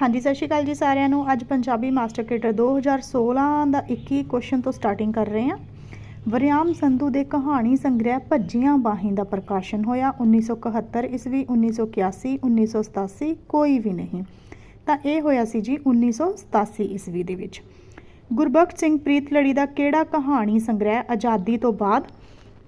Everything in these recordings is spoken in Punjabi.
ਹਾਂਜੀ, ਸਤਿ ਸ਼੍ਰੀ ਅਕਾਲ ਜੀ ਸਾਰਿਆਂ ਨੂੰ। ਅੱਜ ਪੰਜਾਬੀ ਮਾਸਟਰ ਕੇਟਰ 2016 ਦਾ 21 ਕੁਐਸਚਨ ਤੋਂ ਸਟਾਰਟਿੰਗ ਕਰ ਰਹੇ ਹਾਂ। ਵਰਿਆਮ ਸੰਧੂ ਦੇ ਕਹਾਣੀ ਸੰਗ੍ਰਹਿ ਭੱਜੀਆਂ ਬਾਹੀਂ ਦਾ ਪ੍ਰਕਾਸ਼ਨ ਹੋਇਆ। 1971 ਈਸਵੀ 1981 1987 ਕੋਈ ਵੀ ਨਹੀਂ। ਤਾਂ ਇਹ ਹੋਇਆ ਸੀ ਜੀ 1987 ਈਸਵੀ ਦੇ ਵਿੱਚ। ਗੁਰਬਖਸ਼ ਸਿੰਘ ਪ੍ਰੀਤਲੜੀ ਦਾ ਕਿਹੜਾ ਕਹਾਣੀ ਸੰਗ੍ਰਹਿ ਆਜ਼ਾਦੀ ਤੋਂ ਬਾਅਦ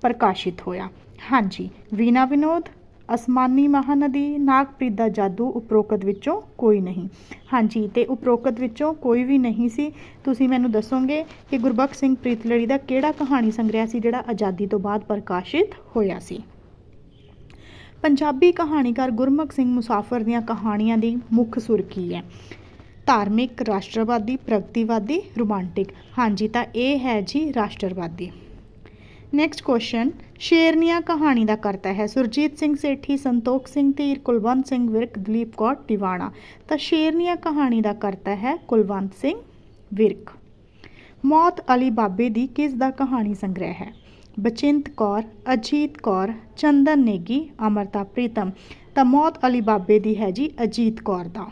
ਪ੍ਰਕਾਸ਼ਿਤ ਹੋਇਆ? ਹਾਂਜੀ, ਵੀਨਾ ਵਿਨੋਦ ਅਸਮਾਨੀ ਮਹਾਨਦੀ, ਨਾਗਪ੍ਰੀਤ ਦਾ ਜਾਦੂ ਉਪਰੋਕਤ ਵਿੱਚੋਂ ਕੋਈ ਨਹੀਂ। ਹਾਂਜੀ, ਤੇ ਉਪਰੋਕਤ ਵਿੱਚੋਂ ਕੋਈ ਵੀ ਨਹੀਂ ਸੀ। ਤੁਸੀਂ ਮੈਨੂੰ ਦੱਸੋਗੇ ਕਿ ਗੁਰਬਖਸ਼ ਸਿੰਘ ਪ੍ਰੀਤਲੜੀ ਦਾ ਕਿਹੜਾ ਕਹਾਣੀ ਸੰਗ੍ਰਹਿ ਸੀ ਜਿਹੜਾ ਆਜ਼ਾਦੀ ਤੋਂ ਬਾਅਦ ਪ੍ਰਕਾਸ਼ਿਤ ਹੋਇਆ ਸੀ? ਪੰਜਾਬੀ ਕਹਾਣੀਕਾਰ ਗੁਰਮੁਖ ਸਿੰਘ ਮੁਸਾਫਰ ਦੀਆਂ ਕਹਾਣੀਆਂ ਦੀ ਮੁੱਖ ਸੁਰ ਕੀ ਹੈ। ਧਾਰਮਿਕ, ਰਾਸ਼ਟਰਵਾਦੀ, ਪ੍ਰਗਤੀਵਾਦੀ, ਰੋਮਾਂਟਿਕ। ਹਾਂਜੀ, ਤਾਂ ਇਹ ਹੈ ਜੀ ਰਾਸ਼ਟਰਵਾਦੀ। ਨੈਕਸਟ ਕੁਐਸਚਨ ਸ਼ੇਰਨੀਆ ਕਹਾਣੀ ਦਾ ਕਰਤਾ ਹੈ ਸੁਰਜੀਤ ਸਿੰਘ ਸੇਠੀ ਸੰਤੋਖ ਸਿੰਘ ਧੀਰ ਕੁਲਵੰਤ ਸਿੰਘ ਵਿਰਕ ਦਲੀਪ ਕੌਰ ਟਿਵਾਣਾ ਤਾਂ ਸ਼ੇਰਨੀਆ ਕਹਾਣੀ ਦਾ ਕਰਤਾ ਹੈ ਕੁਲਵੰਤ ਸਿੰਘ ਵਿਰਕ ਮੌਤ ਅਲੀ ਬਾਬੇ ਦੀ ਕਿਸ ਦਾ ਕਹਾਣੀ ਸੰਗ੍ਰਹਿ ਹੈ ਬਚਿੰਤ ਕੌਰ ਅਜੀਤ ਕੌਰ ਚੰਦਨ ਨੇਗੀ ਅਮਰਤਾ ਪ੍ਰੀਤਮ ਤਾਂ ਮੌਤ ਅਲੀ ਬਾਬੇ ਦੀ ਹੈ ਜੀ ਅਜੀਤ ਕੌਰ ਦਾ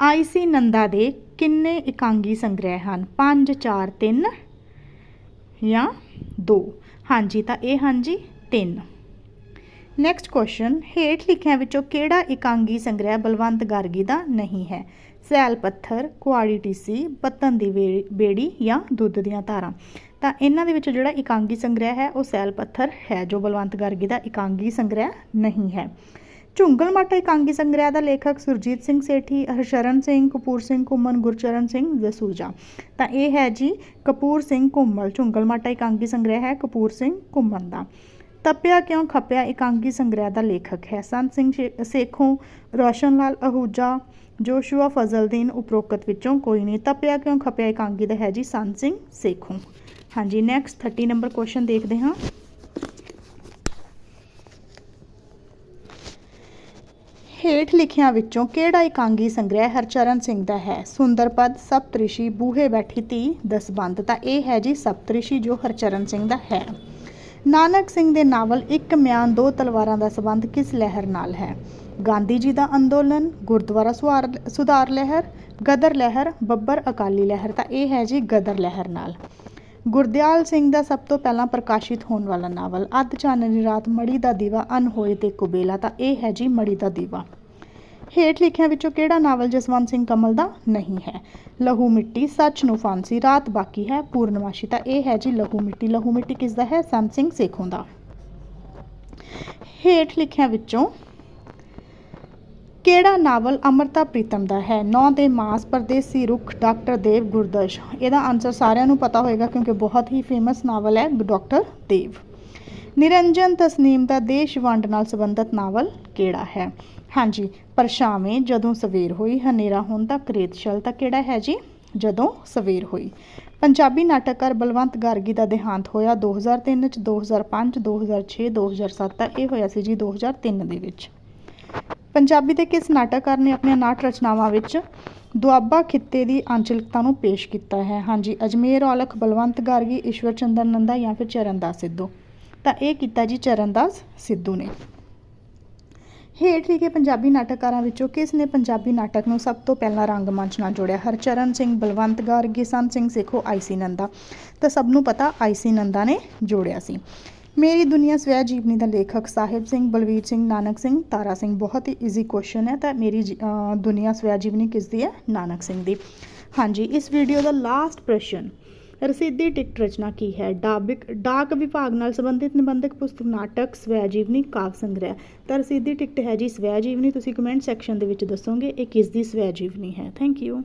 ਆਈਸੀ ਨੰਦਾ ਦੇ ਕਿੰਨੇ ਇਕਾਂਗੀ ਸੰਗ੍ਰਹਿ ਹਨ 5 4 3 ਜਾਂ 2 ਹਾਂਜੀ, ਤਾਂ ਇਹ ਹਨ ਜੀ 3 ਨੈਕਸਟ ਕੁਐਸਚਨ ਹੇਠ ਲਿਖਿਆਂ ਵਿੱਚੋਂ ਕਿਹੜਾ ਇਕਾਂਗੀ ਸੰਗ੍ਰਹਿ ਬਲਵੰਤ ਗਾਰਗੀ ਦਾ ਨਹੀਂ ਹੈ? ਸੈਲ ਪੱਥਰ ਕੁਆੜੀ ਟੀਸੀ ਪੱਤਨ ਦੀ ਵੇ- ਬੇੜੀ ਜਾਂ ਦੁੱਧ ਦੀਆਂ ਧਾਰਾਂ? ਤਾਂ ਇਹਨਾਂ ਦੇ ਵਿੱਚੋਂ ਜਿਹੜਾ ਇਕਾਂਗੀ ਸੰਗ੍ਰਹਿ ਹੈ, ਉਹ ਸੈਲ ਪੱਥਰ ਹੈ, ਜੋ ਬਲਵੰਤ ਗਾਰਗੀ ਦਾ ਇਕਾਂਗੀ ਸੰਗ੍ਰਹਿ ਨਹੀਂ ਹੈ। ਝੁੰਗਲ ਮਾਟਾ ਇਕਾਂਗੀ ਸੰਗ੍ਰਹਿ ਦਾ ਲੇਖਕ ਸੁਰਜੀਤ ਸਿੰਘ ਸੇਠੀ, ਹਰਸ਼ਰਨ ਸਿੰਘ, ਕਪੂਰ ਸਿੰਘ ਘੁੰਮਣ ਗੁਰਚਰਨ ਸਿੰਘ ਦਸੂਜਾ ਤਾਂ ਇਹ ਹੈ ਜੀ ਕਪੂਰ ਸਿੰਘ ਘੁੰਮਲ ਝੁੰਗਲ ਮਾਟਾ ਇਕਾਂਗੀ ਸੰਗ੍ਰਹਿ ਹੈ ਕਪੂਰ ਸਿੰਘ ਘੁੰਮਣ ਦਾ। ਤਪਿਆ ਕਿਉਂ ਖਪਿਆ ਇਕਾਂਗੀ ਸੰਗ੍ਰਹਿ ਦਾ ਲੇਖਕ ਹੈ? ਸੰਤ ਸਿੰਘ ਸ਼ੇ- ਸੇਖੋਂ ਰੋਸ਼ਨ ਲਾਲ ਅਹੂਜਾ, ਜੋਸ਼ੂਆ ਫਜ਼ਲਦੀਨ ਉਪਰੋਕਤ ਵਿੱਚੋਂ ਕੋਈ ਨਹੀਂ। ਤਪਿਆ ਕਿਉਂ ਖਪਿਆ ਇਕਾਂਗੀ ਦਾ ਹੈ ਜੀ ਸੰਤ ਸਿੰਘ ਸੇਖੋਂ। ਹਾਂਜੀ ਨੈਕਸਟ 30 ਨੰਬਰ ਕੁਐਸਚਨ ਦੇਖਦੇ ਹਾਂ। ਹੇਠ ਲਿਖਿਆਂ ਵਿੱਚੋਂ ਕਿਹੜਾ ਇਕਾਂਗੀ ਸੰਗ੍ਰਹਿ ਹਰਚਰਨ ਸਿੰਘ ਦਾ ਹੈ? ਸੁੰਦਰਪਦ ਸਪਤਰਿਸ਼ੀ, ਬੂਹੇ ਬੈਠੀ ਧੀ ਦਸਬੰਦ ਤਾਂ ਇਹ ਹੈ ਜੀ ਸਪਤਰਿਸ਼ੀ ਜੋ ਹਰਚਰਨ ਸਿੰਘ ਦਾ ਹੈ। ਨਾਨਕ ਸਿੰਘ ਦੇ ਨਾਵਲ ਇੱਕ ਮਿਆਨ ਦੋ ਤਲਵਾਰਾਂ ਦਾ ਸੰਬੰਧ ਕਿਸ ਲਹਿਰ ਨਾਲ ਹੈ? ਗਾਂਧੀ ਜੀ ਦਾ ਅੰਦੋਲਨ, ਗੁਰਦੁਆਰਾ ਸੁਆਰ- ਸੁਧਾਰ ਲਹਿਰ, ਗਦਰ ਲਹਿਰ, ਬੱਬਰ ਅਕਾਲੀ ਲਹਿਰ। ਤਾਂ ਇਹ ਹੈ ਜੀ ਗਦਰ ਲਹਿਰ ਨਾਲ। ਗੁਰਦਿਆਲ ਸਿੰਘ ਦਾ ਸਭ ਤੋਂ ਪਹਿਲਾਂ ਪ੍ਰਕਾਸ਼ਿਤ ਹੋਣ ਵਾਲਾ ਨਾਵਲ, ਅੱਧ ਚਾਨਣੀ ਰਾਤ ਮੜੀ ਦਾ ਦੀਵਾ ਅਨਹੋਏ ਤੇ ਕੁਬੇਲਾ। ਤਾਂ ਇਹ ਹੈ ਜੀ ਮੜੀ ਦਾ ਦੀਵਾ। ਹੇਠ ਲਿਖਿਆਂ ਵਿੱਚੋਂ ਕਿਹੜਾ ਨਾਵਲ ਜਸਵੰਤ ਸਿੰਘ ਕਮਲ ਦਾ ਨਹੀਂ ਹੈ? ਲਹੂ ਮਿੱਟੀ, ਸੱਚ ਨੂੰ ਫਾਂਸੀ, ਰਾਤ ਬਾਕੀ ਹੈ ਪੂਰਨਮਾਸ਼ੀ। ਤਾਂ ਇਹ ਹੈ ਜੀ ਲਹੂ ਮਿੱਟੀ। ਲਹੂ ਮਿੱਟੀ ਕਿਸ ਦਾ ਹੈ? ਸੰਤ ਸਿੰਘ ਸੇਖੋਂ ਦਾ। ਹੇਠ ਲਿਖਿਆਂ ਵਿੱਚੋਂ ਕਿਹੜਾ ਨਾਵਲ ਅਮਰਤਾ ਪ੍ਰੀਤਮ ਦਾ ਹੈ? ਨੌ ਦੇ ਮਾਸ ਪਰਦੇਸੀ ਰੁੱਖ ਡਾਕਟਰ ਦੇਵ ਗੁਰਦਸ਼। ਇਹਦਾ ਆਨਸਰ ਸਾਰਿਆਂ ਨੂੰ ਪਤਾ ਹੋਏਗਾ ਕਿਉਂਕਿ ਬਹੁਤ ਹੀ ਫੇਮਸ ਨਾਵਲ ਹੈ ਡਾਕਟਰ ਦੇਵ। ਨਿਰੰਜਨ ਤਸਨੀਮ ਦਾ ਦੇਸ਼ ਵੰਡ ਨਾਲ ਸੰਬੰਧਿਤ ਨਾਵਲ ਕਿਹੜਾ ਹੈ? ਹਾਂਜੀ ਪਰਛਾਵੇਂ ਜਦੋਂ ਸਵੇਰ ਹੋਈ, ਹਨੇਰਾ ਹੋਣ ਦਾ ਕਰੇਤ ਛਲ ਤਾਂ ਕਿਹੜਾ ਹੈ ਜੀ? ਜਦੋਂ ਸਵੇਰ ਹੋਈ। ਪੰਜਾਬੀ ਨਾਟਕਕਾਰ ਬਲਵੰਤ ਗਾਰਗੀ ਦਾ ਦੇਹਾਂਤ ਹੋਇਆ 2003 ਚ 2005 2006 2007 ਤਾਂ ਇਹ ਹੋਇਆ ਸੀ ਜੀ 2003 ਦੇ ਵਿੱਚ। ਪੰਜਾਬੀ ਦੇ ਕਿਸ ਨਾਟਕਕਾਰ ਨੇ ਆਪਣੀਆਂ ਨਾਟ ਰਚਨਾਵਾਂ ਵਿੱਚ ਦੁਆਬਾ ਖਿੱਤੇ ਦੀ ਆਂਚਲਿਕਤਾ ਨੂੰ ਪੇਸ਼ ਕੀਤਾ ਹੈ? ਹਾਂਜੀ, ਅਜਮੇਰ, ਔਲਖ, ਬਲਵੰਤ ਗਾਰਗੀ ਈਸ਼ਵਰ ਚੰਦਰ ਨੰਦਾ ਜਾਂ ਫਿਰ ਚਰਨਦਾਸ ਸਿੱਧੂ? ਤਾਂ ਇਹ ਕੀਤਾ ਜੀ ਚਰਨਦਾਸ ਸਿੱਧੂ ਨੇ। ਹੇਠ ਲਿਖੇ ਪੰਜਾਬੀ ਨਾਟਕਕਾਰਾਂ ਵਿੱਚੋਂ ਕਿਸ ਨੇ ਪੰਜਾਬੀ ਨਾਟਕ ਨੂੰ ਸਭ ਤੋਂ ਪਹਿਲਾਂ ਰੰਗਮੰਚ ਨਾਲ ਜੋੜਿਆ? ਹਰਚਰਨ ਸਿੰਘ, ਬਲਵੰਤ ਗਾਰਗੀ ਸੰਤ ਸਿੰਘ ਸੇਖੋ ਆਈਸੀ ਨੰਦਾ। ਤਾਂ ਸਭ ਨੂੰ ਪਤਾ ਆਈਸੀ ਨੰਦਾ ਨੇ ਜੋੜਿਆ ਸੀ। ਮੇਰੀ ਦੁਨੀਆ ਸਵੈ ਜੀਵਨੀ ਦਾ ਲੇਖਕ ਸਾਹਿਬ ਸਿੰਘ, ਬਲਵੀਰ ਸਿੰਘ, ਨਾਨਕ ਸਿੰਘ, ਤਾਰਾ ਸਿੰਘ, ਬਹੁਤ ਹੀ ਈਜ਼ੀ ਕੁਐਸਚਨ ਹੈ, ਤਾਂ ਮੇਰੀ ਜੀ- ਦੁਨੀਆ ਸਵੈ ਜੀਵਨੀ ਕਿਸ ਦੀ ਹੈ? ਨਾਨਕ ਸਿੰਘ ਦੀ। ਹਾਂਜੀ, ਇਸ ਵੀਡੀਓ ਦਾ ਲਾਸਟ ਪ੍ਰਸ਼ਨ ਰਸੀਦੀ ਟਿਕਟ ਰਚਨਾ ਕੀ ਹੈ? ਡਾਬਿਕ ਡਾਕ ਵਿਭਾਗ ਨਾਲ ਸੰਬੰਧਿਤ ਨਿਬੰਧਕ ਪੁਸਤਕ ਨਾਟਕ ਸਵੈ ਜੀਵਨੀ ਕਾਵ ਸੰਗ੍ਰਹਿ। ਤਾਂ ਰਸੀਦੀ ਟਿਕਟ ਹੈ ਜੀ ਸਵੈ ਜੀਵਨੀ ਤੁਸੀਂ ਕਮੈਂਟ ਸੈਕਸ਼ਨ ਦੇ ਵਿੱਚ ਦੱਸੋਗੇ, ਇਹ ਕਿਸ ਦੀ ਸਵੈ ਜੀਵਨੀ ਹੈ? Thank you